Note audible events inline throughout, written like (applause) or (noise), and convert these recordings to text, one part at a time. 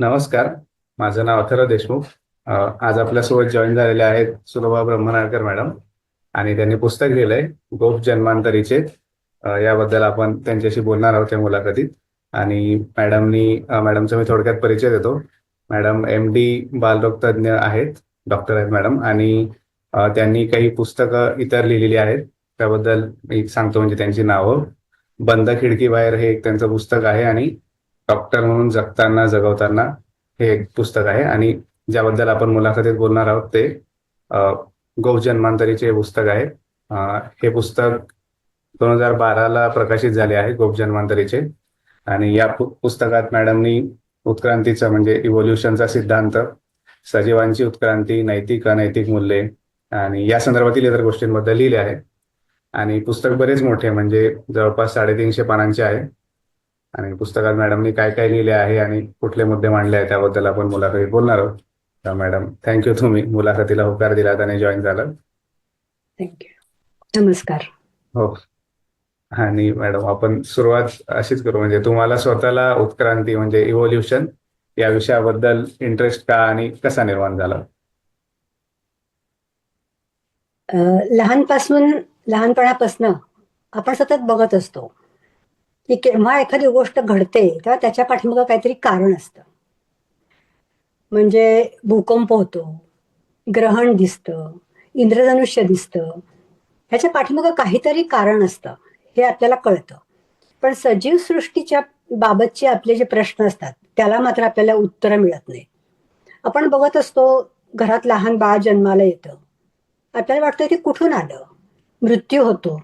नमस्कार. माझं नाव अथर्व देशमुख. आज आपल्यासोबत जॉईन झालेले आहेत सुलभा ब्रह्मनाळकर मॅडम आणि त्यांनी पुस्तक लिहिलंय गोप जन्मांतरीचे. याबद्दल आपण त्यांच्याशी बोलणार आहोत त्या मुलाखतीत. आणि मॅडमनी मॅडमचा मी थोडक्यात परिचय देतो. मॅडम एम डी बालरोग तज्ज्ञ आहेत डॉक्टर आहेत मॅडम. आणि त्यांनी काही पुस्तकं इतर लिहिलेली आहेत. त्याबद्दल मी सांगतो म्हणजे त्यांची नावं. बंद खिडकी बाहेर हे एक त्यांचं पुस्तक आहे आणि डॉक्टर म्हणून जगताना जगवताना हे एक पुस्तक आहे. आणि ज्याबद्दल आपण मुलाखतीत बोलणार आहोत ते अ, गौ जन्मांतरीचे हे पुस्तक आहे. हे पुस्तक दोन हजार बाराला प्रकाशित झाले आहे गोप जन्मांतरीचे. आणि या पुस्तकात मॅडमनी उत्क्रांतीचा म्हणजे इव्होल्युशनचा सिद्धांत सजीवांची उत्क्रांती नैतिक अनैतिक मूल्ये आणि या संदर्भातील इतर गोष्टींबद्दल लिहिले आहे. आणि पुस्तक बरेच मोठे म्हणजे जवळपास साडेतीनशे पानांचे आहे. आणि पुस्तकात मॅडमनी काय काय लिहिले आहे आणि कुठले मुद्दे मांडले आहेत त्याबद्दल आपण मुलाखतीत बोलणार आहोत. तर मॅडम थँक्यू तुम्ही मुलाखतीला होकार दिलात आणि जॉईन झालं थँक्यू नमस्कार. हो. आणि मॅडम आपण सुरुवात अशीच करू म्हणजे तुम्हाला स्वतःला उत्क्रांती म्हणजे इव्होल्युशन या विषयाबद्दल इंटरेस्ट का आणि कसा निर्माण झाला? लहानपासून लहानपणापासून आपण सतत बघत असतो. की केव्हा एखादी गोष्ट घडते तेव्हा त्याच्या पाठीमागं काहीतरी कारण असतं. म्हणजे भूकंप होतो ग्रहण दिसतं इंद्रधनुष्य दिसतं ह्याच्या पाठीमागं काहीतरी कारण असतं हे आपल्याला कळतं. पण सजीव सृष्टीच्या बाबतचे आपले जे प्रश्न असतात त्याला मात्र आपल्याला उत्तरं मिळत नाही. आपण बघत असतो घरात लहान बाळ जन्माला येतं. आपल्याला वाटतं की कुठून आलं? मृत्यू होतो.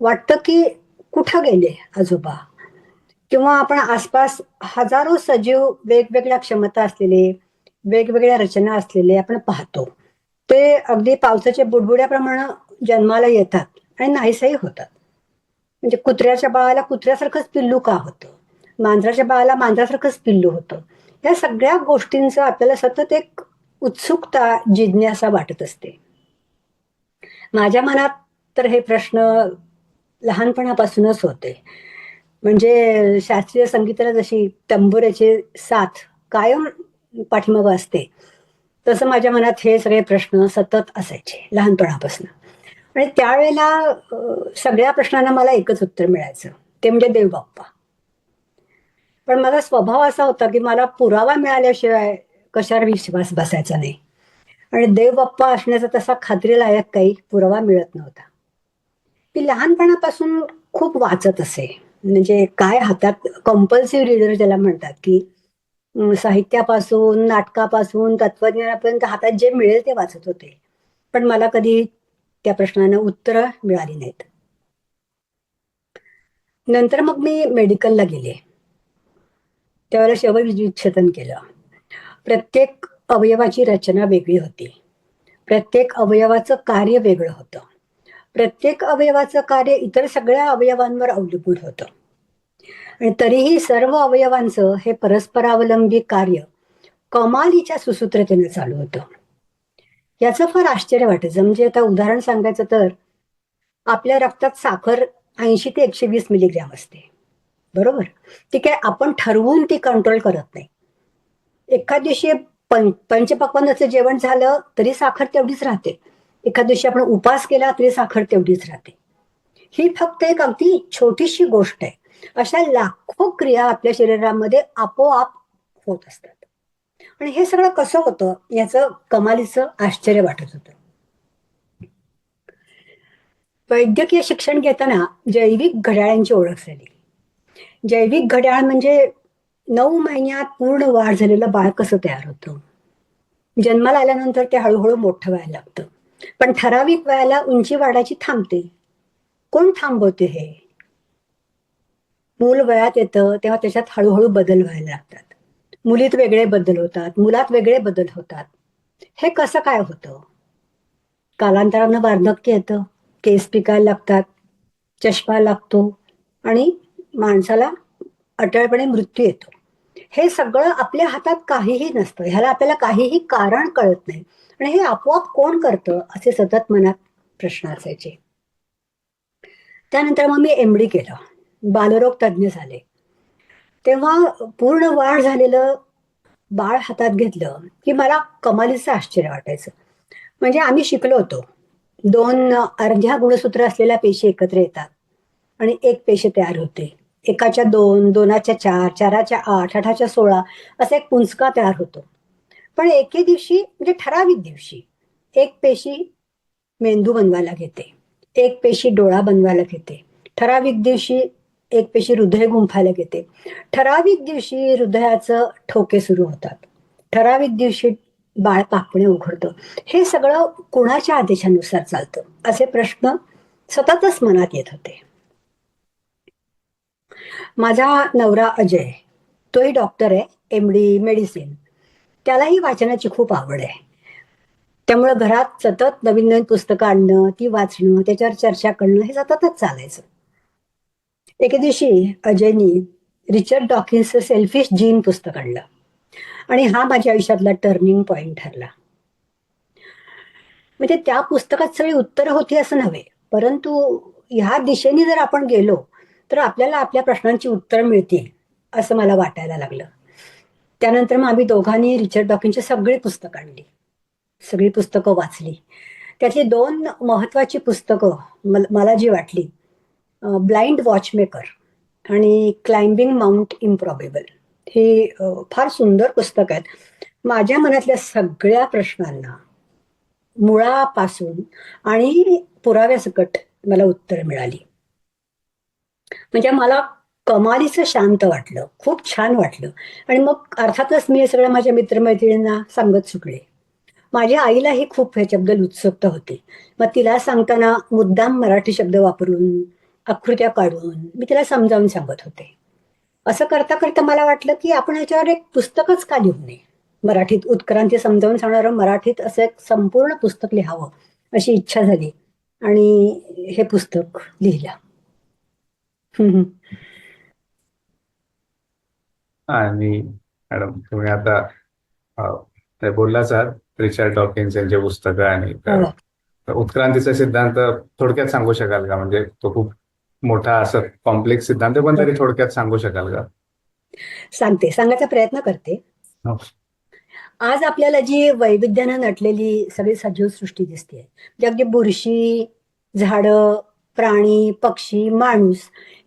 वाटतं की कुठं गेले आजोबा. किंवा आपण आसपास हजारो सजीव वेगवेगळ्या क्षमता असलेले वेगवेगळ्या रचना असलेले आपण पाहतो. ते अगदी पावसाच्या बुडबुड्याप्रमाणे जन्माला येतात आणि नाहीसही होतात. म्हणजे कुत्र्याच्या बाळाला कुत्र्यासारखंच पिल्लू का होतं? मांजराच्या बाळाला मांजरासारखंच पिल्लू होतं? या सगळ्या गोष्टींचं आपल्याला सतत एक उत्सुकता जिज्ञासा वाटत असते. माझ्या मनात तर हे प्रश्न लहानपणापासूनच होते. म्हणजे शास्त्रीय संगीताला जशी तंबुऱ्याचे साथ कायम पाठीमागं असते तसं माझ्या मनात हे सगळे प्रश्न सतत असायचे लहानपणापासून. आणि त्यावेळेला सगळ्या प्रश्नांना मला एकच उत्तर मिळायचं ते म्हणजे देवबाप्पा. पण माझा स्वभाव असा होता की मला पुरावा मिळाल्याशिवाय कशावर विश्वास बसायचा नाही. आणि देवबाप्पा असण्याचा तसा खात्रीलायक काही पुरावा मिळत नव्हता. ती लहानपणापासून खूप वाचत असे. म्हणजे काय हातात कंपल्सिव्ह रीडर ज्याला म्हणतात की साहित्यापासून नाटकापासून तत्वज्ञानापर्यंत हातात जे मिळेल ते वाचत होते. पण मला कधी त्या प्रश्नानं उत्तरं मिळाली नाहीत. नंतर मग मी मेडिकलला गेले. त्यावेळेला शवविच्छेदन केलं. प्रत्येक अवयवाची रचना वेगळी होती. प्रत्येक अवयवाचं कार्य वेगळं होतं. प्रत्येक अवयवाचं कार्य इतर सगळ्या अवयवांवर अवलंबून होतं. आणि तरीही सर्व अवयवांचं हे परस्परावलंबी कार्य कमालीच्या सुसूत्रतेने चालू होतं. याचं फार आश्चर्य वाटायचं म्हणजे आता उदाहरण सांगायचं तर आपल्या रक्तात साखर ऐंशी ते एकशे वीस मिलीग्रॅम असते. बरोबर? ती काय आपण ठरवून ती कंट्रोल करत नाही. एखाद दिवशी पं पंचपक्वानाचं जेवण झालं तरी साखर तेवढीच राहते. एखाद दिवशी आपण उपास केला तरी साखर तेवढीच राहते. ही फक्त एक अगदी छोटीशी गोष्ट आहे. अशा लाखो क्रिया आपल्या शरीरामध्ये आपोआप होत असतात. आणि हे सगळं कसं होतं याचं कमालीचं आश्चर्य वाटत होतं. वैद्यकीय शिक्षण घेताना जैविक घड्याळांची ओळख झाली. जैविक घड्याळ म्हणजे नऊ महिन्यात पूर्ण वाढ झालेलं बाळ कसं तयार होतं? जन्माला आल्यानंतर ते हळूहळू मोठं व्हायला लागतं. पण ठराविक वयाला उंची वाढायची थांबते. कोण थांबवते हे? मूल वयात येतं तेव्हा त्याच्यात हळूहळू बदल व्हायला लागतात. मुलीत वेगळे बदल होतात मुलात वेगळे बदल होतात. हे कसं काय होतं? कालांतरानं वार्धक्य येतं. केस पिकायला लागतात चष्मा लागतो आणि माणसाला अटळपणे मृत्यू येतो. हे सगळं आपल्या हातात काहीही नसतं. ह्याला आपल्याला काहीही कारण कळत नाही. पण हे आपोआप कोण करतं असे सतत मनात प्रश्न असायचे. त्यानंतर मग मी एम डी केलं. बालरोग तज्ज्ञ झाले. तेव्हा पूर्ण वाढ झालेलं बाळ हातात घेतलं की मला कमालीचं आश्चर्य वाटायचं. म्हणजे आम्ही शिकलो होतो. दोन अर्ध्या गुणसूत्र असलेल्या पेशी एकत्र येतात आणि एक पेशी तयार होते. एकाच्या दोन दोनाच्या चार चाराच्या आठ आठाच्या सोळा असा एक पुंचका तयार होतो. पण एके दिवशी म्हणजे ठराविक दिवशी एक पेशी मेंदू बनवायला घेते एक पेशी डोळा बनवायला घेते. ठराविक दिवशी एक पेशी हृदय गुंफायला घेते. ठराविक दिवशी हृदयाचं ठोके सुरू होतात. ठराविक दिवशी बाळ पापणे उघडतं. हे सगळं कुणाच्या आदेशानुसार चालतं? असे प्रश्न सततच मनात येत होते. माझा नवरा अजय तोही डॉक्टर आहे एम डी मेडिसिन त्यालाही वाचनाची खूप आवड आहे. त्यामुळे घरात सतत नवीन नवीन पुस्तकं आणणं ती वाचणं त्याच्यावर चर्चा करणं हे सततच चालायचं. एके दिवशी अजयनी रिचर्ड डॉकिन्सचं सेल्फिश जीन पुस्तक आणलं. आणि हा माझ्या आयुष्यातला टर्निंग पॉइंट ठरला. म्हणजे त्या पुस्तकात सगळी उत्तरं होती असं नव्हे परंतु ह्या दिशेने जर आपण गेलो तर आपल्याला आपल्या प्रश्नांची उत्तरं मिळतील असं मला वाटायला लागलं. त्यानंतर मग आम्ही दोघांनी रिचर्ड डॉकिनची सगळी पुस्तकं आणली. सगळी पुस्तकं वाचली. त्यातली दोन महत्वाची पुस्तकं मला जी वाटली ब्लाइंड वॉचमेकर आणि क्लाइम्बिंग माउंट इम्प्रॉबेबल ही फार सुंदर पुस्तक आहेत. माझ्या मनातल्या सगळ्या प्रश्नांना मुळापासून आणि पुराव्यासकट मला उत्तर मिळाली. म्हणजे मला कमालीचं शांत वाटलं. खूप छान वाटलं. आणि मग अर्थातच मी हे सगळं माझ्या मित्रमैत्रिणींना सांगत सुटले माझ्या आईलाही खूप ह्याच्याबद्दल उत्सुकता होती. मग तिला सांगताना मुद्दाम मराठी शब्द वापरून आकृत्या काढून मी तिला समजावून सांगत होते. असं करता करता मला वाटलं की आपण ह्याच्यावर एक पुस्तकच का लिहू नये? मराठीत उत्क्रांती समजावून सांगणारं मराठीत असं एक संपूर्ण पुस्तक लिहावं अशी इच्छा झाली आणि हे पुस्तक लिहिलं. आणि मॅडम तुम्ही आता ते बोललाच आहात रिचर्ड डॉकिन्स यांचे पुस्तकं आणि हो. उत्क्रांतीचा सिद्धांत थोडक्यात सांगू शकाल का? म्हणजे तो खूप मोठा असं कॉम्प्लेक्स सिद्धांत पण तरी थोडक्यात सांगू शकाल का? सांगते. सांगायचा प्रयत्न करते. हो. आज आपल्याला जी वैविध्यानं नटलेली सगळी सजीव सृष्टी दिसते. म्हणजे अगदी बुरशी झाडं प्राणी पक्षी माणूस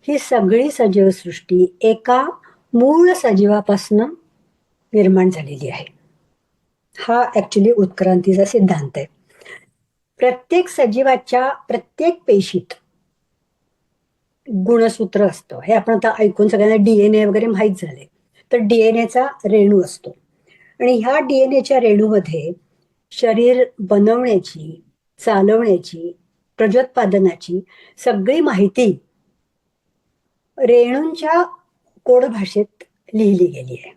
ही सगळी सजीव सृष्टी एका मूळ सजीवापासून निर्माण झालेली आहे. हा ॲक्च्युली उत्क्रांतीचा सिद्धांत आहे. प्रत्येक सजीवाच्या प्रत्येक पेशीत गुणसूत्र असतं. हे आपण आता ऐकून सगळ्यांना डीएनए वगैरे माहीत झाले तर डीएनएचा रेणू असतो. आणि ह्या डीएनएच्या रेणूमध्ये शरीर बनवण्याची चालवण्याची प्रजोत्पादनाची सगळी माहिती रेणूंच्या कोड भाषेत लिहिली गेली आहे.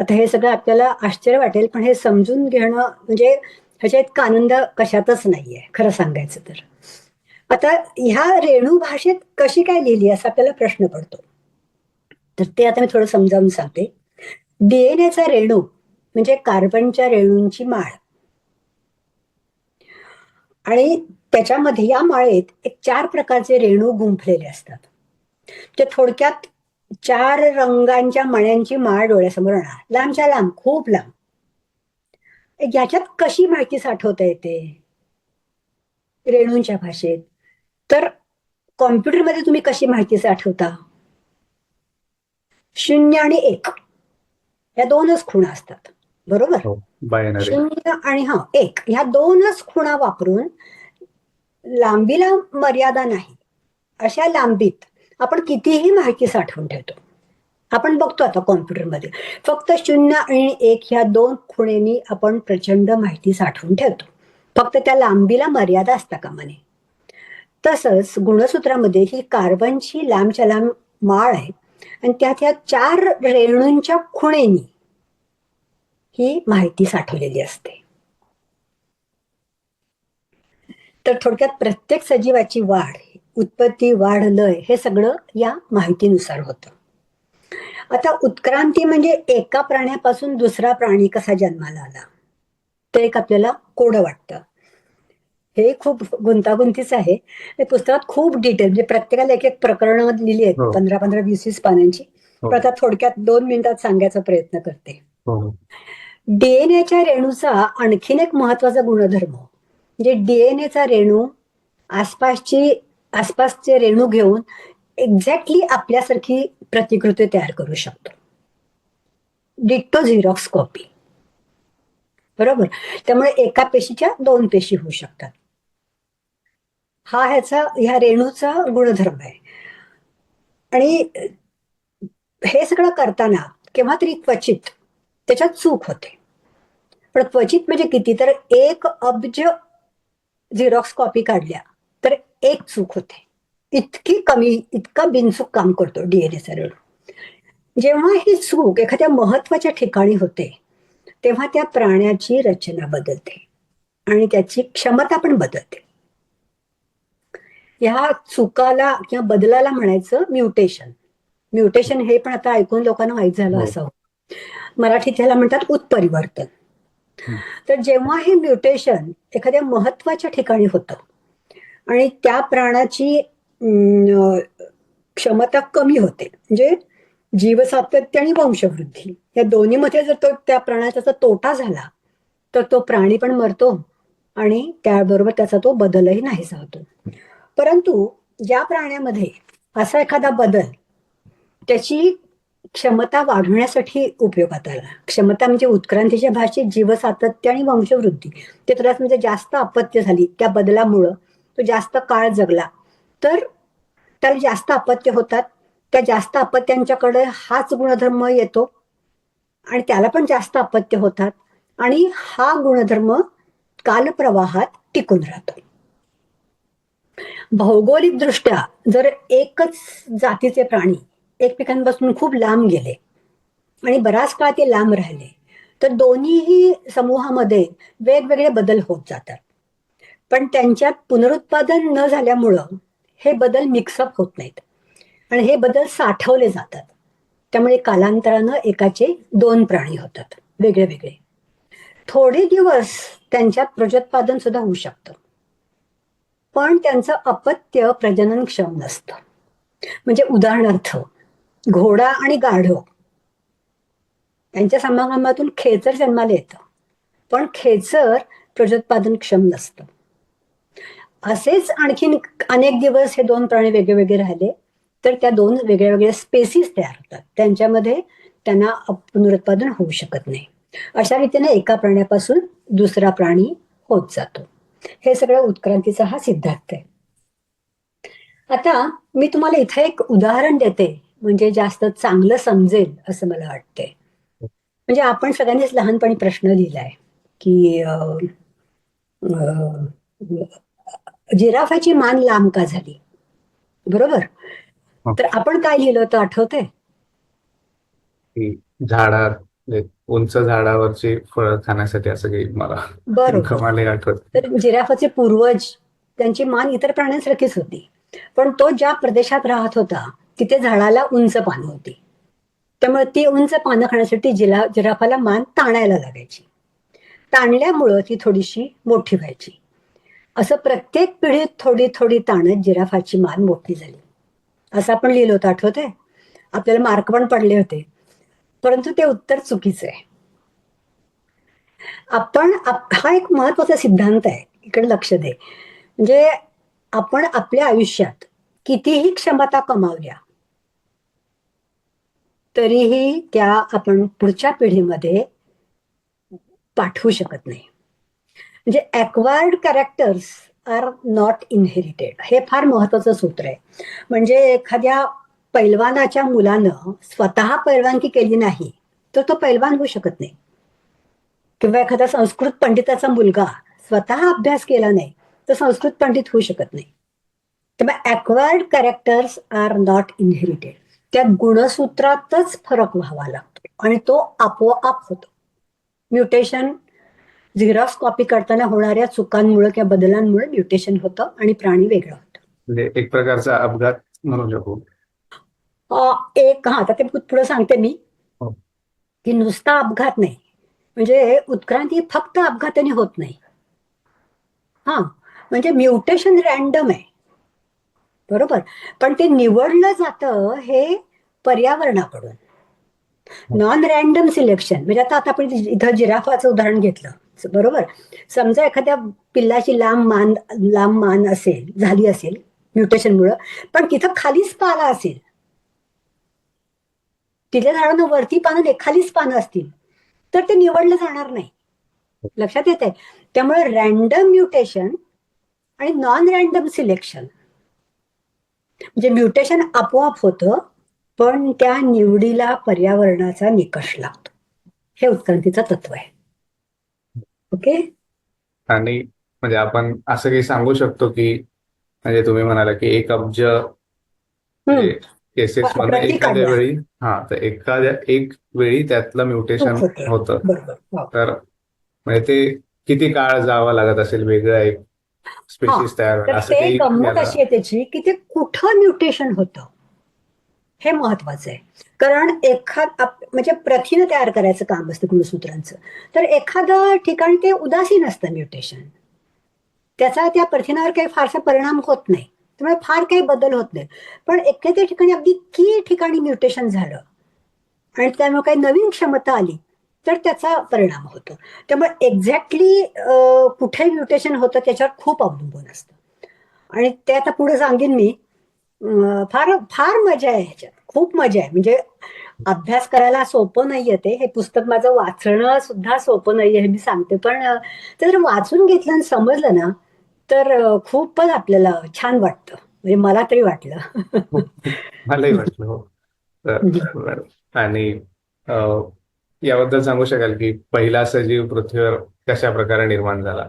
आता हे सगळं आपल्याला आश्चर्य वाटेल पण हे समजून घेणं म्हणजे ह्याच्या इतका आनंद कशातच नाहीये खरं सांगायचं तर. आता ह्या रेणू भाषेत कशी काय लिहिली असा आपल्याला प्रश्न पडतो. तर ते आता मी थोडं समजावून सांगते. डीएनएचा रेणू म्हणजे कार्बनच्या रेणूंची माळ. आणि त्याच्यामध्ये या माळेत एक चार प्रकारचे रेणू गुंफलेले असतात. ते थोडक्यात चार रंगांच्या मण्यांची माळ डोळ्यासमोर आणा लांबच्या लांब खूप लांब. याच्यात कशी माहिती साठवता येते? रेणूंच्या भाषेत. तर कॉम्प्युटरमध्ये तुम्ही कशी माहिती साठवता? शून्य आणि एक. या दोनच खुणा असतात. बरोबर? बायनरी. शून्य आणि हा एक. ह्या दोनच खुणा वापरून लांबीला मर्यादा नाही. अशा लांबीत आपण कितीही माहिती साठवून ठेवतो. आपण बघतो आता कॉम्प्युटरमध्ये. फक्त शून्य आणि एक ह्या दोन खुणेनी आपण प्रचंड माहिती साठवून ठेवतो. फक्त त्या लांबीला मर्यादा असता का नये. तसंच गुणसूत्रामध्ये ही कार्बनची लांबच्या लांब माळ आहे आणि त्यात ह्या चार रेणूंच्या खुणेनी ही माहिती साठवलेली असते. तर थोडक्यात प्रत्येक सजीवाची वाढ उत्पत्ती वाढ लय हे सगळं या माहितीनुसार होतं. आता उत्क्रांती म्हणजे एका प्राण्यापासून दुसरा प्राणी कसा जन्माला आला? ते एक आपल्याला कोड वाटतं. हे खूप गुंतागुंतीचं आहे. हे पुस्तकात खूप डिटेल म्हणजे प्रत्येकाला एक एक प्रकरण लिहिली आहेत. हो. पंधरा पंधरा वीस वीस पानांची. हो. पण आता थोडक्यात दोन मिनिटात सांगायचा प्रयत्न करते. हो. हो. डीएनएच्या रेणूचा आणखीन एक महत्त्वाचा गुणधर्म म्हणजे डीएनएचा रेणू आसपासची आसपासचे रेणू घेऊन एक्झॅक्टली आपल्यासारखी प्रतिकृती तयार करू शकतो. डिट्टो झिरॉक्स कॉपी बरोबर? त्यामुळे एका पेशीच्या दोन पेशी होऊ शकतात. हा ह्याचा ह्या रेणूचा गुणधर्म आहे. आणि हे सगळं करताना केव्हा तरी क्वचित त्याच्यात चूक होते. पण क्वचित म्हणजे किती तर एक अब्ज झिरॉक्स कॉपी काढल्या. एक चूक होते. इतकी कमी इतका बिनचूक काम करतो डीएनएचा रेणू जेव्हा ही चूक एखाद्या महत्त्वाच्या ठिकाणी होते तेव्हा त्या प्राण्याची रचना बदलते आणि त्याची क्षमता पण बदलते. ह्या चुकाला किंवा बदलाला म्हणायचं म्युटेशन. म्युटेशन हे पण आता ऐकून लोकांना माहीत झालं हो. असावं. मराठीत ह्याला म्हणतात उत्परिवर्तन. तर जेव्हा हे म्युटेशन एखाद्या महत्त्वाच्या ठिकाणी होतं आणि त्या प्राणाची अं, क्षमता कमी होते. म्हणजे जीवसातत्य आणि वंशवृद्धी या दोन्हीमध्ये जर तो त्या प्राण्याचा तोटा झाला तर तो प्राणी पण मरतो आणि त्याबरोबर त्याचा तो बदलही नाहीसा होतो परंतु ज्या प्राण्यामध्ये असा एखादा बदल त्याची क्षमता वाढवण्यासाठी उपयोगात आला. क्षमता म्हणजे उत्क्रांतीच्या भाषेत जीवसातत्य आणि वंशवृद्धी. ते त्रास म्हणजे जास्त अपत्य झाली त्या बदलामुळं. तो जास्त काळ जगला. तर त्याला जास्त अपत्य होतात. त्या जास्त अपत्यांच्याकडे हाच गुणधर्म येतो. आणि त्याला पण जास्त अपत्य होतात. आणि हा गुणधर्म कालप्रवाहात टिकून राहतो. भौगोलिक दृष्ट्या जर एकच जातीचे प्राणी एकमेकांपासून खूप लांब गेले आणि बराच काळ ते लांब राहिले तर दोन्हीही समूहामध्ये वेगवेगळे बदल होत जातात. पण त्यांच्यात पुनरुत्पादन न झाल्यामुळं हे बदल मिक्सअप होत नाहीत. आणि हे बदल साठवले जातात. त्यामुळे कालांतरानं एकाचे दोन प्राणी होतात. वेगळे वेगळे. थोडे दिवस त्यांच्यात प्रजोत्पादन सुद्धा होऊ शकतं. पण त्यांचं अपत्य प्रजननक्षम नसतं. म्हणजे उदाहरणार्थ घोडा आणि गाढव. यांच्या समागमातून खेचर जन्माला येतं. पण खेचर प्रजोत्पादन क्षम नसतं. असेच आणखीन अनेक दिवस हे दोन प्राणी वेगळे वेगळे राहिले तर त्या दोन वेगळ्या वेगळ्या स्पेसीस तयार होतात. त्यांच्यामध्ये त्यांना पुनरुत्पादन होऊ शकत नाही. अशा रीतीने एका प्राण्यापासून दुसरा प्राणी होत जातो. हे सगळं उत्क्रांतीचा हा सिद्धांत आहे. आता मी तुम्हाला इथे एक उदाहरण देते म्हणजे जास्त चांगलं समजेल असं मला वाटतंय. म्हणजे आपण सगळ्यांनीच लहानपणी प्रश्न लिहिलाय की जिराफाची मान लांब का झाली? बरोबर. तर आपण काय लिहिलं होतं? आठवतंय? की झाडात म्हणजे उंच झाडावरची फळं खाण्यासाठी असं काही मला बरोबर. आठवत तर जिराफाचे पूर्वज त्यांची मान इतर प्राण्यांसारखीच होती. पण तो ज्या प्रदेशात राहत होता तिथे झाडाला उंच पानं होती. त्यामुळे ती उंच पानं खाण्यासाठी जिला जिराफाला मान ताणायला लागायची. ताणल्यामुळं ती थोडीशी मोठी व्हायची. असं प्रत्येक पिढीत थोडी थोडी ताणत जिराफाची मान मोठी झाली. असं आपण लिहिलं होतं आठवतंय? आपल्याला मार्क पण पडले होते. परंतु ते उत्तर चुकीचं आहे. आपण हा एक महत्त्वाचा सिद्धांत आहे. इकडे लक्ष दे. म्हणजे आपण आपल्या आयुष्यात कितीही क्षमता कमावल्या तरीही त्या आपण पुढच्या पिढीमध्ये पाठवू शकत नाही. म्हणजे acquired characters are not inherited हे फार महत्वाचं सूत्र आहे. म्हणजे एखाद्या पैलवानाच्या मुलानं स्वतः पैलवानकी केली नाही तर तो पैलवान होऊ शकत नाही. किंवा एखादा संस्कृत पंडिताचा मुलगा स्वतः अभ्यास केला नाही तर संस्कृत पंडित होऊ शकत नाही. त्यामुळे acquired characters are not inherited त्या गुणसूत्रातच फरक व्हावा लागतो आणि तो आपोआप होतो. म्युटेशन झिरॉक्स कॉपी करताना होणाऱ्या चुकांमुळे किंवा बदलांमुळे म्युटेशन होतं आणि प्राणी वेगळं होतं. म्हणजे एक प्रकारचा अपघात म्हणू शकू. अं, एक हा आता ते पुढे सांगते मी. हो. की नुसता अपघात नाही. म्हणजे उत्क्रांती फक्त अपघाताने होत नाही. हा म्हणजे म्युटेशन रॅन्डम आहे. बरोबर? पण ते निवडलं जातं हे पर्यावरणाकडून. Non random selection. म्हणजे आता आता आपण इथं जिराफाचं उदाहरण घेतलं. बरोबर? समजा एखाद्या पिल्लाची लांब मान लांब मान असेल झाली असेल म्युटेशनमुळं पण तिथं खालीच पाला असेल. तिथल्या झाडांना वरती पानं नाही खालीच पानं असतील. तर ते निवडलं जाणार नाही. लक्षात येत आहे त्यामुळे रॅन्डम म्युटेशन आणि नॉन रॅन्डम सिलेक्शन. म्हणजे म्युटेशन आपोआप होतं पण त्या निवडीला पर्यावरणाचा निकष लागतो. हे उत्क्रांतीचं तत्व आहे. ओके आणि म्हणजे आपण असं काही सांगू शकतो की म्हणजे तुम्ही म्हणाला की एक अब्ज केसेस हा, मध्ये एखाद्या. वेळी हा तर एखाद्या एक वेळी त्यातलं म्युटेशन होतं. हो. तर म्हणजे ते किती काळ जावा लागत असेल वेगळं एक स्पेसिस तयार असं अशी आहे त्याची की ते कुठं म्युटेशन होतं हे महत्वाचं आहे. कारण एखाद आप- म्हणजे प्रथिनं तयार करायचं काम असतं गुणसूत्रांचं. तर एखादं ठिकाणी ते उदासीन असतं म्युटेशन. त्याचा त्या प्रथिनावर काही फारसा परिणाम होत नाही. त्यामुळे फार काही बदल होत नाही. पण एखाद्या ठिकाणी अगदी की ठिकाणी म्युटेशन झालं आणि त्यामुळे काही नवीन क्षमता आली तर त्याचा परिणाम होतो. त्यामुळे एक्झॅक्टली कुठे म्युटेशन होतं त्याच्यावर खूप अवलंबून असतं. आणि ते आता पुढे सांगेन मी. फार फार मजा आहे ह्याच्यात. खूप मजा आहे. म्हणजे अभ्यास करायला सोपं नाहीये ते. हे पुस्तक माझं वाचणं सुद्धा सोपं नाहीये हे मी सांगते. पण ते जर वाचून घेतलं आणि समजलं ना तर खूपच आपल्याला छान वाटतं. म्हणजे मला तरी वाटलं. (laughs) मलाही वाटलं हो. आणि याबद्दल सांगू शकाल की पहिला सजीव पृथ्वीवर कशा प्रकारे निर्माण झाला?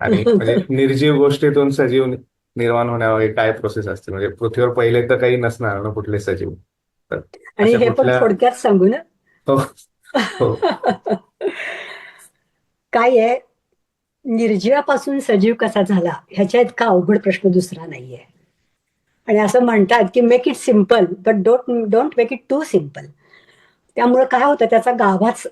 आणि (laughs) म्हणजे निर्जीव गोष्टीतून सजीव निर्माण होण्यामागे काय प्रोसेस असते? म्हणजे पृथ्वीवर पहिले तर काही नसणार ना कुठले सजीव? आणि हे पण थोडक्यात सांगू ना? हो. हो. काय आहे? निर्जीवापासून सजीव कसा झाला? ह्याच्या इतका अवघड प्रश्न दुसरा नाहीये. आणि असं म्हणतात की make it simple but don't don't make it too simple त्यामुळे काय होतं? त्याचा गाभाच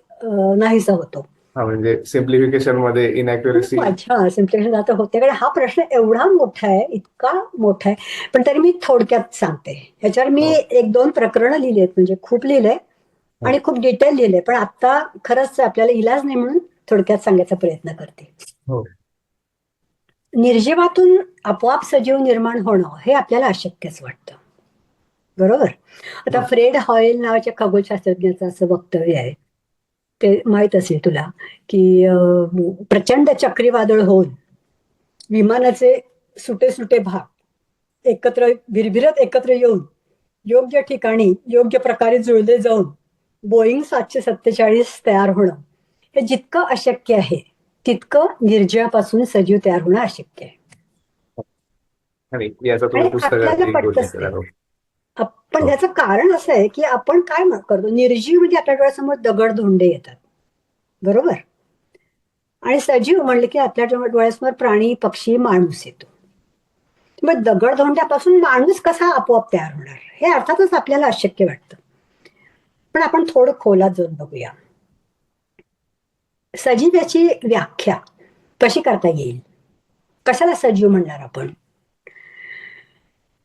नाहीसा होतो. हा म्हणजे सिम्प्लिफिकेशनमध्ये इनॅक्युरेसी अच्छा सिम्प्लिफिकेशन आता होते कारण हा प्रश्न एवढा मोठा आहे इतका मोठा आहे. पण तरी मी थोडक्यात सांगते. ह्याच्यावर मी हो. एक दोन प्रकरणं लिहिली आहेत. म्हणजे खूप लिहिलंय आणि खूप डिटेल लिहिलंय. पण आता खरंच आपल्याला इलाज नाही म्हणून थोडक्यात सांगायचा प्रयत्न करते. हो. निर्जीवातून आपोआप सजीव निर्माण होणं हे आपल्याला अशक्यच वाटतं. बरोबर? आता हो. फ्रेड हॉयल नावाच्या खगोलशास्त्रज्ञाचं असं वक्तव्य आहे. ते माहीत असेल तुला की प्रचंड चक्रीवादळ होऊन विमानाचे सुटे सुटे भाग एकत्र भिरभिरत एकत्र येऊन योग्य ठिकाणी योग्य प्रकारे जुळले जाऊन बोईंग सातशे सत्तेचाळीस तयार होणं हे जितकं अशक्य आहे तितकं निर्जयापासून सजीव तयार होणं अशक्य आहे. पण त्याचं कारण असं आहे की आपण काय करतो? निर्जीव म्हणजे आपल्या डोळ्यासमोर दगड धोंडे येतात. बरोबर? आणि सजीव म्हणले की आपल्या डोळ्यासमोर प्राणी पक्षी माणूस येतो. मग दगड धोंड्यापासून माणूस कसा आपोआप तयार होणार? हे अर्थातच आपल्याला अशक्य वाटतं. पण आपण थोडं खोलात जाऊन बघूया. सजीव याची व्याख्या कशी करता येईल? कशाला सजीव म्हणणार आपण?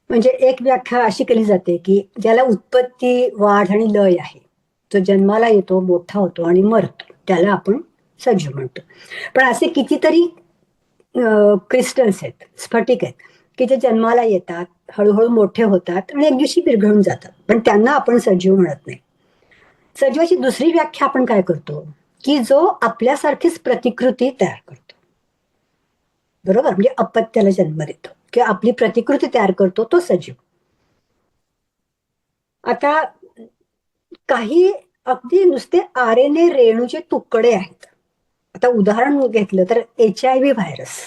म्हणजे एक व्याख्या अशी केली जाते की ज्याला उत्पत्ती वाढ आणि लय आहे. तो जन्माला येतो मोठा होतो आणि मरतो त्याला आपण सजीव म्हणतो. पण असे कितीतरी क्रिस्टल्स आहेत स्फटिक आहेत की जे जन्माला येतात हळूहळू मोठे होतात आणि एक दिवशी विरघळून जातात. पण त्यांना आपण सजीव म्हणत नाही. सजीवाची दुसरी व्याख्या आपण काय करतो? की जो आपल्यासारखीच प्रतिकृती तयार करतो. बरोबर? म्हणजे अपत्याला जन्म देतो. किंवा आपली प्रतिकृती तयार करतो तो सजीव. आता काही अगदी नुसते आर एन ए रेणूचे तुकडे आहेत. आता उदाहरण घेतलं तर H I V virus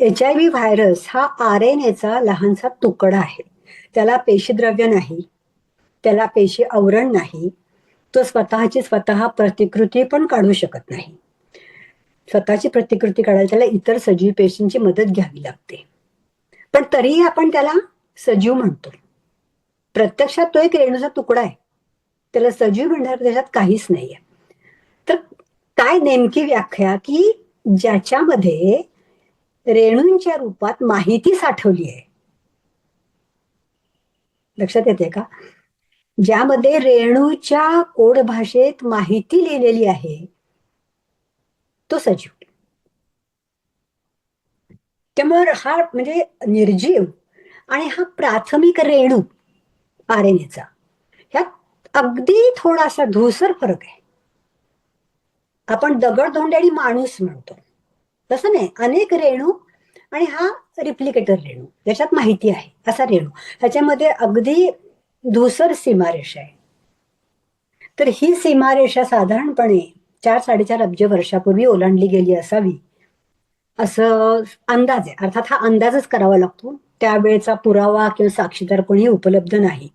H I V virus हा आर एन एचा लहानसा तुकडा आहे. त्याला पेशीद्रव्य नाही. त्याला पेशी आवरण नाही. तो स्वतःची स्वतः प्रतिकृती पण काढू शकत नाही. स्वतःची प्रतिकृती काढायला त्याला इतर सजीव पेशींची मदत घ्यावी लागते. पण तरीही आपण त्याला सजीव म्हणतो. प्रत्यक्षात तो एक रेणूचा तुकडा आहे. त्याला सजीव म्हणणार त्याच्यात काहीच नाहीये. तर काय नेमकी व्याख्या की ज्याच्यामध्ये रेणूंच्या रूपात माहिती साठवली आहे? लक्षात येते का? ज्यामध्ये रेणूच्या कोड भाषेत माहिती लिहिलेली आहे. तो सजीव. त्यामुळे हा म्हणजे निर्जीव आणि हा प्राथमिक रेणू आर एन एचा ह्यात अगदी थोडासा धूसर फरक आहे. आपण दगड आणि माणूस म्हणतो. तसं नाही अनेक रेणू आणि हा रिप्लिकेटर रेणू याच्यात माहिती आहे असा रेणू. ह्याच्यामध्ये अगदी धूसर सीमारेषा आहे. तर ही सीमारेषा साधारणपणे चार साडेचार अब्ज वर्षापूर्वी ओलांडली गेली असावी. असं अंदाज आहे. अर्थात हा अंदाजच करावा लागतो. त्यावेळेचा पुरावा किंवा साक्षीदार कोणी उपलब्ध नाही.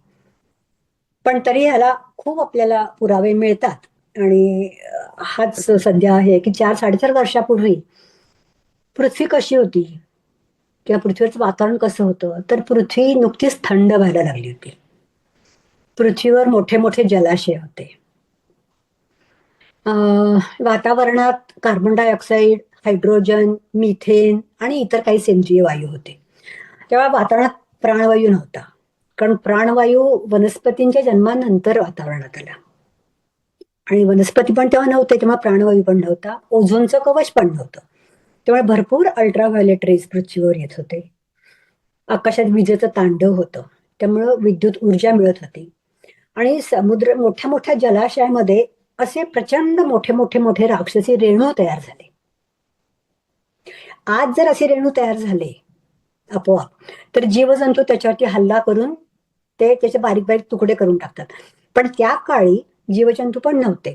पण तरी ह्याला खूप आपल्याला पुरावे मिळतात. आणि हाच सध्या आहे की चार साडेचार वर्षापूर्वी पृथ्वी कशी होती? किंवा पृथ्वीवरचं वातावरण कसं होतं? तर पृथ्वी नुकतीच थंड व्हायला लागली होती. पृथ्वीवर मोठे मोठे जलाशय होते. वातावरणात कार्बन डायऑक्साईड हायड्रोजन मिथेन आणि इतर काही सेंद्रिय वायू होते. तेव्हा वातावरणात प्राणवायू नव्हता. कारण प्राणवायू वनस्पतींच्या जन्मानंतर वातावरणात आला. आणि वनस्पती पण तेव्हा नव्हते तेव्हा प्राणवायू पण नव्हता ओझोनचं कवच पण नव्हतं. त्यामुळे भरपूर अल्ट्राव्हायलेट रेज पृथ्वीवर येत होते. आकाशात विजेचं तांडव होतं. त्यामुळं विद्युत ऊर्जा मिळत होती. आणि समुद्र मोठ्या मोठ्या जलाशयामध्ये असे प्रचंड मोठे मोठे मोठे राक्षसी रेणू तयार झाले. आज जर असे रेणू तयार झाले आपोआप तर जीवजंतू त्याच्यावरती हल्ला करून ते त्याचे बारीक बारीक तुकडे करून टाकतात. पण त्या काळी जीवजंतू पण नव्हते.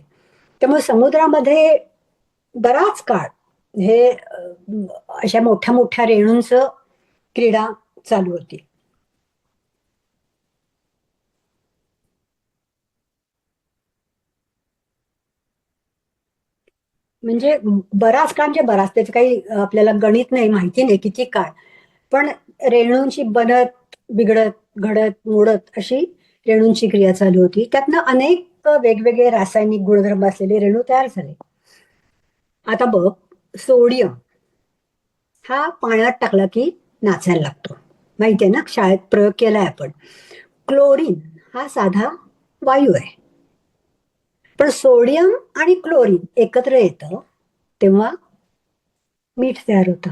त्यामुळे समुद्रामध्ये बराच काळ हे अशा मोठ्या मोठ्या रेणूंचं क्रीडा चालू होती. म्हणजे बराच काळ म्हणजे बराच त्याचं काही आपल्याला गणित नाही माहिती नाही किती काळ. पण रेणूंची बनत बिघडत घडत मोडत अशी रेणूंची क्रिया चालू होती. त्यातनं अनेक वेगवेगळे रासायनिक गुणधर्म असलेले रेणू तयार झाले. आता बघ सोडियम हा पाण्यात टाकला की नाचायला लागतो. माहिती आहे ना? शाळेत प्रयोग केलाय आपण. क्लोरीन हा साधा वायू आहे. पण सोडियम आणि क्लोरीन एकत्र येतं तेव्हा मीठ तयार होतं.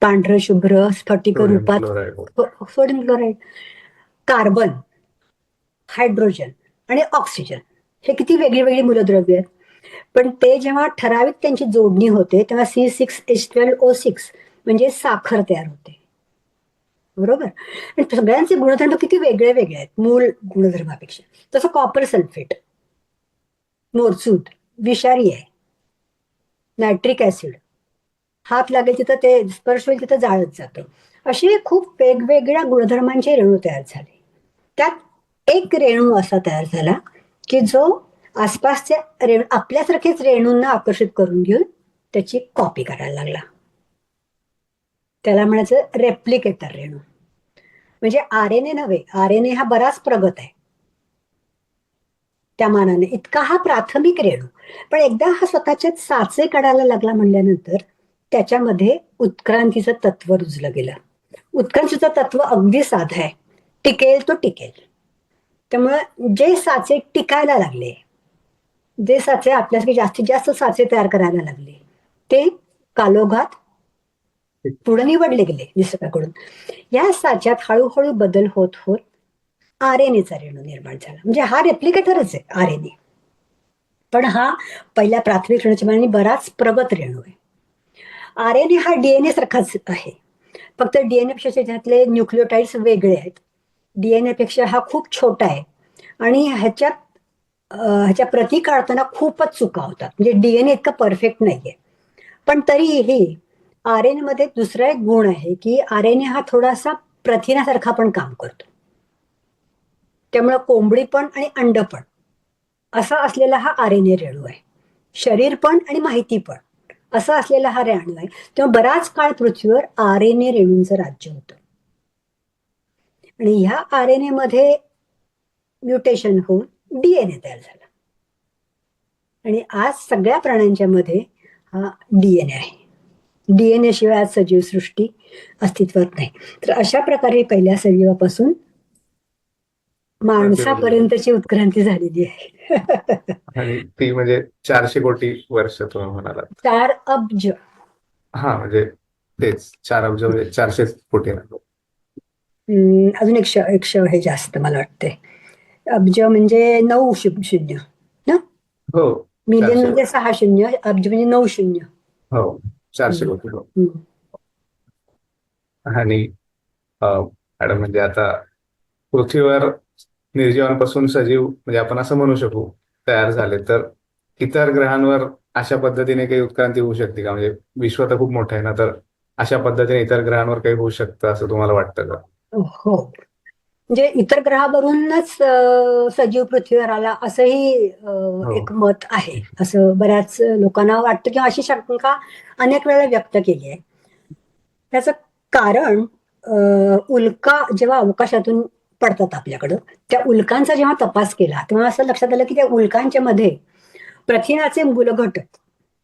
पांढरं शुभ्र स्फटिक रूपात chloride. Sodium chloride. Carbon hydrogen आणि ऑक्सिजन. हे किती वेगळी वेगळी मूलद्रव्य आहेत. पण ते जेव्हा ठराविक त्यांची जोडणी होते तेव्हा C six H twelve O six म्हणजे साखर तयार होते. बरोबर? आणि सगळ्यांचे गुणधर्म किती वेगळे वेगळे आहेत. मूळ गुणधर्मापेक्षा. तसं कॉपर सल्फेट मोरचूद विषारी आहे. नायट्रिक ऍसिड हात लागेल तिथं ते स्पर्श होईल तिथं जाळत जातं. असे खूप वेगवेगळ्या गुणधर्मांचे रेणू तयार झाले. त्यात एक रेणू असा तयार झाला की जो आसपासच्या रेणू आपल्यासारखेच रेणूंना आकर्षित करून घेऊन त्याची कॉपी करायला लागला. त्याला म्हणायचं रेप्लिकेटर रेणू. म्हणजे आर एन ए नव्हे आर एन ए हा बराच प्रगत आहे. त्या मानाने. इतका हा प्राथमिक रेणू. पण एकदा हा स्वतःचे साचे काढायला लागला म्हणल्यानंतर त्याच्यामध्ये उत्क्रांतीचं तत्व रुजलं गेलं. उत्क्रांतीचं तत्व अगदी साधं आहे. टिकेल तो टिकेल. त्यामुळं जे साचे टिकायला लागले जे साचे आपल्यासाठी जास्तीत जास्त साचे तयार करायला लागले ते कालोघात पुढे निवडले गेले निसर्गाकडून. या साच्यात हळूहळू बदल होत होत आर एन एचा रेणू निर्माण झाला. म्हणजे हा रेप्लिकेटरच आहे आर एन ए. पण हा पहिल्या प्राथमिक रेणूच्या मानाने बराच प्रगत रेणू आहे. आर एन ए हा डीएनए सारखाच आहे. फक्त डीएनए पेक्षा त्याच्यातले न्यूक्लिओटाईड्स वेगळे आहेत. डीएनए पेक्षा हा खूप छोटा आहे. आणि ह्याच्यात ह्याच्या प्रती काढताना खूपच चुका होतात. म्हणजे डीएनए इतकं परफेक्ट नाहीये. पण तरीही आर एनमध्ये दुसरा एक गुण आहे की आर एन ए हा थोडासा प्रथिनासारखा पण काम करतो. त्यामुळे कोंबडी पण आणि अंड पण. असा असलेला हा आर एन ए रेणू आहे. शरीर पण आणि माहिती पण. असा असलेला हा रेणू आहे. तेव्हा बराच काळ पृथ्वीवर आर एन ए रेणूंचं राज्य होतं. आणि ह्या आर एन ए मध्ये म्युटेशन होऊन डीएनए तयार झाला. आणि आज सगळ्या प्राण्यांच्या मध्ये हा डीएनए आहे. डीएनए शिवाय आज सजीव सृष्टी अस्तित्वात नाही. तर अशा प्रकारे पहिल्या सजीवापासून माणसापर्यंतची उत्क्रांती झालेली आहे आणि ती म्हणजे चारशे कोटी वर्ष तुम्ही म्हणाला चार अब्ज हा म्हणजे तेच चार अब्ज म्हणजे चारशे कोटी ना. अजून एक श एक श हे जास्त मला वाटते अब्ज म्हणजे नऊ शून्य शून्य हो मिलियन. म्हणजे सहा शून्य अब्ज म्हणजे नऊ शून्य हो चारशे. कोटी हो. आणि मॅडम म्हणजे आता पृथ्वीवर निर्जीवांपासून सजीव म्हणजे आपण असं म्हणू शकू तयार झाले. तर इतर ग्रहांवर अशा पद्धतीने काही उत्क्रांती होऊ शकते का? म्हणजे विश्व तर खूप मोठं आहे ना तर अशा पद्धतीने इतर ग्रहांवर काही होऊ शकतं असं तुम्हाला वाटतं का? हो. म्हणजे इतर ग्रहावरूनच सजीव पृथ्वीवर आला असंही हो. एक मत आहे. असं बऱ्याच लोकांना वाटतं किंवा अशी शंका अनेक वेळा व्यक्त केली आहे. त्याचं कारण उल्का जेव्हा अवकाशातून पडतात आपल्याकडं. त्या उल्कांचा जेव्हा तपास केला तेव्हा असं लक्षात आलं की त्या उल्कांच्या मध्ये प्रथिनाचे मूलघट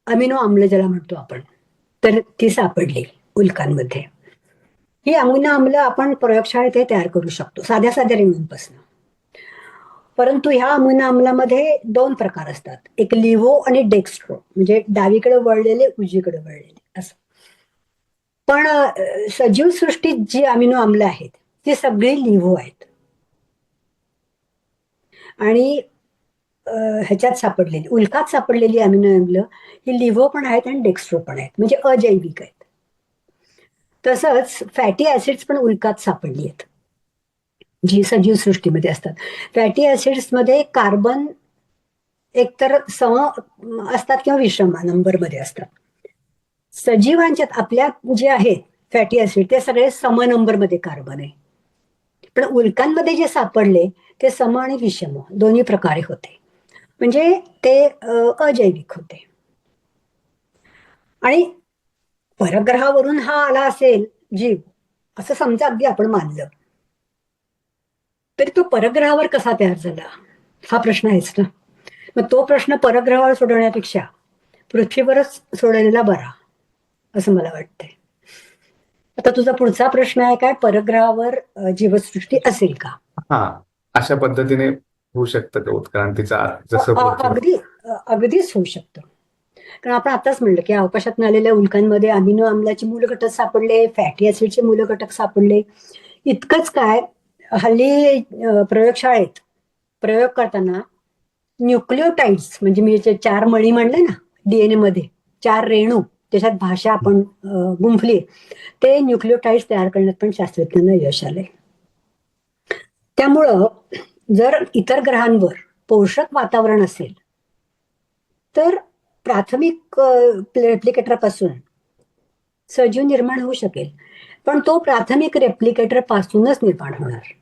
अमिनो आम्ल ज्याला म्हणतो आपण तर ती सापडली उल्कांमध्ये. ही अमिनो आम्ल आपण प्रयोगशाळेत तयार करू शकतो साध्या साध्या रेणूंपासून. परंतु ह्या अमिनो आम्लामध्ये दोन प्रकार असतात एक लिव्हो आणि डेक्स्ट्रो म्हणजे डावीकडे वळलेले उजवीकडे वळलेले असं. पण सजीव सृष्टीत जी अमिनो आम्ल आहेत ती सगळी लिव्हो आहेत. आणि ह्याच्यात सापडलेली उल्कात सापडलेली अमिनो आम्ल ही लिव्हो पण आहेत आणि डेक्स्ट्रो पण आहेत म्हणजे अजैविक आहेत. तसंच फॅटी ऍसिड्स पण उल्कात सापडली आहेत जी सजीव सृष्टीमध्ये असतात. फॅटी ऍसिड्समध्ये कार्बन एकतर सम असतात किंवा विषम नंबरमध्ये असतात. सजीवांच्यात आपल्या जे आहेत फॅटी ऍसिड ते सगळे सम नंबरमध्ये कार्बन आहे. पण उल्कांमध्ये जे सापडले ते सम आणि विषम दोन्ही प्रकारे होते. म्हणजे ते अजैविक होते. आणि परग्रहावरून हा आला असेल जीव असं समजा अगदी आपण मानलं. तरी तो परग्रहावर कसा तयार झाला? हा प्रश्न आहेच ना. मग तो प्रश्न परग्रहावर सोडवण्यापेक्षा पृथ्वीवरच सोडवलेला बरा असं मला वाटतंय. आता तुझा पुढचा प्रश्न आहे काय? परग्रहावर जीवसृष्टी असेल का? हा अशा पद्धतीने होऊ शकतं का उत्क्रांतीचा जसं अ- पृथ्वी- अगदी अगदीच होऊ शकतं. कारण आपण आताच म्हणलं की अवकाशात आलेल्या उल्कांमध्ये अमिनो आम्लाचे मूलघटक सापडले फॅटी ऍसिडचे मूलघटक सापडले. इतकंच काय हल्ली प्रयोगशाळेत प्रयोग करताना न्यूक्लिओटाइड्स म्हणजे मी जे चार मणी म्हणले ना डीएनए मध्ये चार रेणू त्याच्यात भाषा आपण गुंफली ते न्यूक्लिओटाइड्स तयार करण्यात पण शास्त्रज्ञांना यश आले त्यामुळं जर इतर ग्रहांवर पोषक वातावरण असेल तर प्राथमिक रेप्लिकेटरपासून सजीव निर्माण होऊ शकेल. पण तो प्राथमिक रेप्लिकेटर पासूनच निर्माण होणार.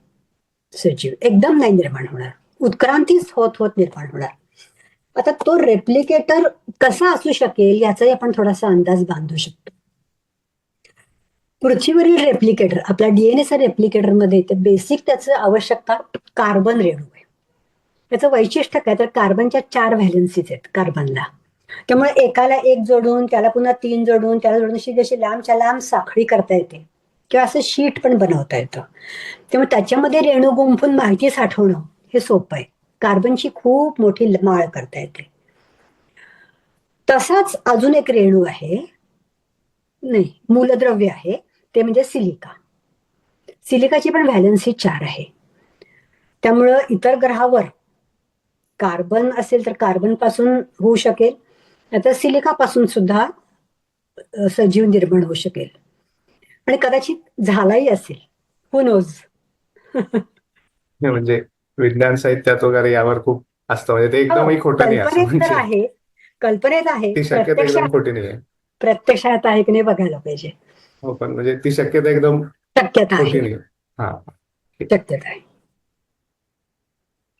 सजीव एकदम नाही निर्माण होणार. उत्क्रांतीच होत होत निर्माण होणार. आता तो रेप्लिकेटर कसा असू शकेल याचाही आपण थोडासा अंदाज बांधू शकतो. पृथ्वीवरील रेप्लिकेटर आपल्या डीएनएचा रेप्लिकेटरमध्ये ते बेसिक त्याचं आवश्यकता कार्बन रेणू आहे. त्याचं वैशिष्ट्य काय? तर कार्बनच्या चार व्हॅलन्सीज आहेत कार्बनला त्यामुळे एकाला एक जोडून त्याला पुन्हा तीन जोडून त्याला जोडून अशी जशी लांबच्या लांब साखळी करता येते किंवा असं शीट पण बनवता येतं. त्यामुळे त्याच्यामध्ये रेणू गुंफून माहिती साठवणं हे सोपं आहे. कार्बनची खूप मोठी माळ करता येते. तसाच अजून एक रेणू आहे. नाही मूलद्रव्य आहे. ते म्हणजे सिलिका. सिलिकाची पण व्हॅलन्सी चार आहे. त्यामुळं इतर ग्रहावर कार्बन असेल तर कार्बनपासून होऊ शकेल. नाहीतर सिलिका पासून सुद्धा सजीव निर्माण होऊ शकेल. आणि कदाचित झालाही असेल. हु (laughs) नोज म्हणजे विज्ञान साहित्यात वगैरे यावर खूप असतं. म्हणजे ते एकदमही खोटं नाही असं हो, कल्पनेत तर म्हणजे. आहे. कल्पनेत आहे. ती शक्यता एकदम प्रत्यक्षात खोटी नाही आहे प्रत्यक्षात आहे की नाही बघायला पाहिजे. हो पण म्हणजे ती शक्यता एकदम शक्यता खोटी आहे नाही हा. शक्यता आहे.